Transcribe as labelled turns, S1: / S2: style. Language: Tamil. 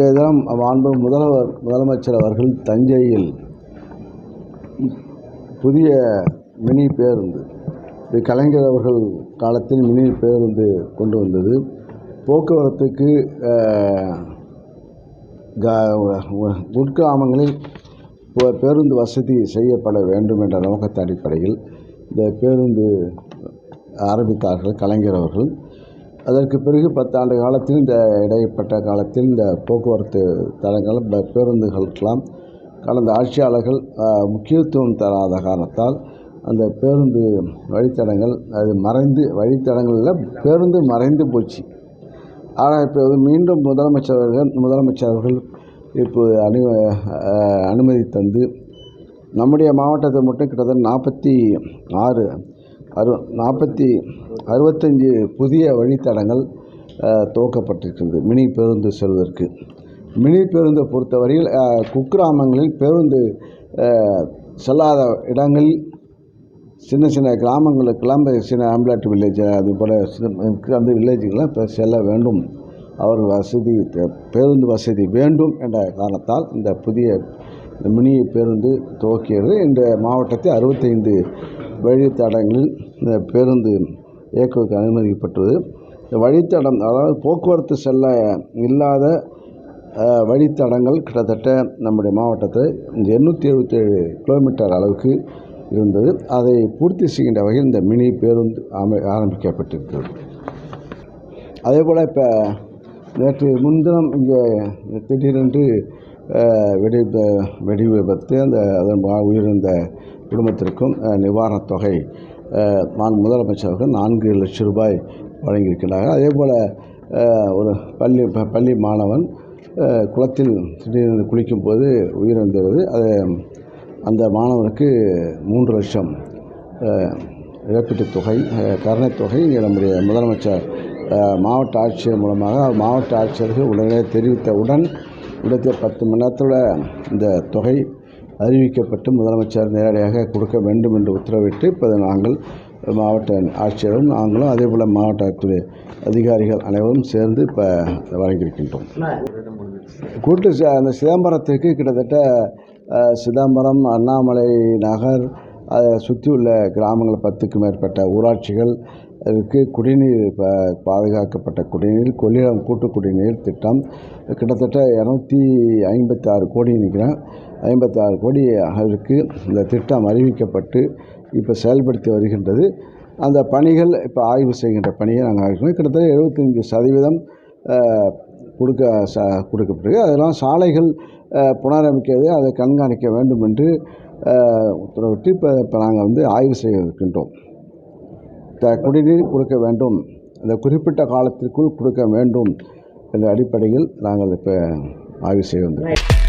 S1: தினம் மாண்பு முதல்வர் முதலமைச்சர் அவர்கள் தஞ்சையில் புதிய மினி பேருந்து இது கலைஞர் அவர்கள் காலத்தில் மினி பேருந்து கொண்டு வந்தது. போக்குவரத்துக்கு க- உட்கிராமங்களில் பேருந்து வசதி செய்யப்பட வேண்டும் என்ற நோக்கத்தின் அடிப்படையில் இந்த பேருந்து ஆரம்பித்தார்கள் கலைஞர் அவர்கள். அதற்கு பிறகு பத்தாண்டு காலத்தில் இந்த இடைப்பட்ட காலத்தில் இந்த போக்குவரத்து தடங்கள் ப- பேருந்துகளுக்கெல்லாம் கடந்த ஆட்சியாளர்கள் முக்கியத்துவம் தராத காரணத்தால் அந்த பேருந்து வழித்தடங்கள் அது மறைந்து வழித்தடங்களில் பேருந்து மறைந்து போச்சு. ஆனால் இப்போது மீண்டும் முதலமைச்சர் அவர்கள் முதலமைச்சர் அவர்கள் இப்போ அனு அனுமதி தந்து நம்முடைய மாவட்டத்தை மட்டும் கிட்டத்தட்ட நாற்பத்தி ஆறு அறு நாற்பத்தி அறுபத்தஞ்சி புதிய வழித்தடங்கள் துவக்கப்பட்டிருக்கிறது. மினி பேருந்து செல்வதற்கு. மினி பேருந்தை பொறுத்தவரையில் குக்கிராமங்களில் பேருந்து செல்லாத இடங்களில் சின்ன சின்ன கிராமங்களுக்கெல்லாம் சின்ன ஆம்புலேட் வில்லேஜ் அது போல் அந்த வில்லேஜுக்கெல்லாம் இப்போ செல்ல வேண்டும். அவர் வசதி பேருந்து வசதி வேண்டும் என்ற காரணத்தால் இந்த புதிய மினி பேருந்து துவக்கியது இந்த மாவட்டத்தில் அறுபத்தைந்து வழித்தடங்களில் இந்த பேருந்து இயக்குவதற்கு அனுமதிக்கப்பட்டது இந்த வழித்தடம் அதாவது போக்குவரத்து செல்ல இல்லாத வழித்தடங்கள் கிட்டத்தட்ட நம்முடைய மாவட்டத்தில் எண்ணூற்றி எழுபத்தேழு கிலோமீட்டர் அளவுக்கு இருந்தது. அதை பூர்த்தி செய்கின்ற வகையில் இந்த மினி பேருந்து அமை ஆரம்பிக்கப்பட்டிருக்கிறது. அதே போல் இப்போ நேற்று முன்தினம் இங்கே திடீரென்று வெடி வெடி விபத்து அந்த அதன் உயிரிழந்த குடும்பத்திற்கும் நிவாரணத் தொகை அஹ், முதலமைச்சருக்கு நான்கு லட்சம் ரூபாய் வழங்கியிருக்கிறார்கள் அதே போல் ஒரு பள்ளி ப- பள்ளி மாணவன் குளத்தில் திடீரென்று குளிக்கும்போது உயிரிழந்தது. அது அந்த மாணவனுக்கு மூன்று லட்சம் இழப்பீட்டுத் தொகை கருணைத்தொகை கருணைத் தொகை இங்கே நம்முடைய முதலமைச்சர் மாவட்ட ஆட்சியர் மூலமாக மாவட்ட ஆட்சியர்கள் உடனே தெரிவித்தவுடன் அடுத்த பத்து மணி நேரத்தில் இந்த தொகை அறிவிக்கப்பட்டு முதலமைச்சர் நேரடியாக கொடுக்க வேண்டும் என்று உத்தரவிட்டு இப்போ நாங்கள் மாவட்ட ஆட்சியரும் நாங்களும் அதே போல் மாவட்டத்துறை அதிகாரிகள் அனைவரும் சேர்ந்து இப்போ வழங்கியிருக்கின்றோம். கூட்டு அந்த சிதம்பரத்துக்கு கிட்டத்தட்ட சிதம்பரம் அண்ணாமலை நகர் அதை சுற்றி உள்ள கிராமங்கள் பத்துக்கும் மேற்பட்ட ஊராட்சிகள் இருக்கு குடிநீர் பா பாதுகாக்கப்பட்ட குடிநீர் கொள்ளிடம் கூட்டு குடிநீர் திட்டம். கிட்டத்தட்ட இரநூத்தி ஐம்பத்தி ஆறு கோடி நினைக்கிறேன் ஐம்பத்தி ஆறு கோடி அளவிற்கு இந்த திட்டம் அறிவிக்கப்பட்டு இப்போ செயல்படுத்தி வருகின்றது. அந்த பணிகள் இப்போ ஆய்வு செய்கின்ற பணியை நாங்கள் ஆய்வு கிட்டத்தட்ட எழுபத்தஞ்சி சதவீதம் கொடுக்க ச கொடுக்கப்பட்டிருக்கு. அதெல்லாம் சாலைகள் புனரமைக்கிறது அதை கண்காணிக்க வேண்டும் என்று உத்தரவிட்டு இப்போ இப்போ நாங்கள் வந்து ஆய்வு செய்ய இருக்கின்றோம் த குடிநீர் கொடுக்க வேண்டும். அந்த குறிப்பிட்ட காலத்திற்குள் கொடுக்க வேண்டும். என்ற அடிப்படையில் நாங்கள் இப்போ ஆய்வு செய்ய வந்தோம்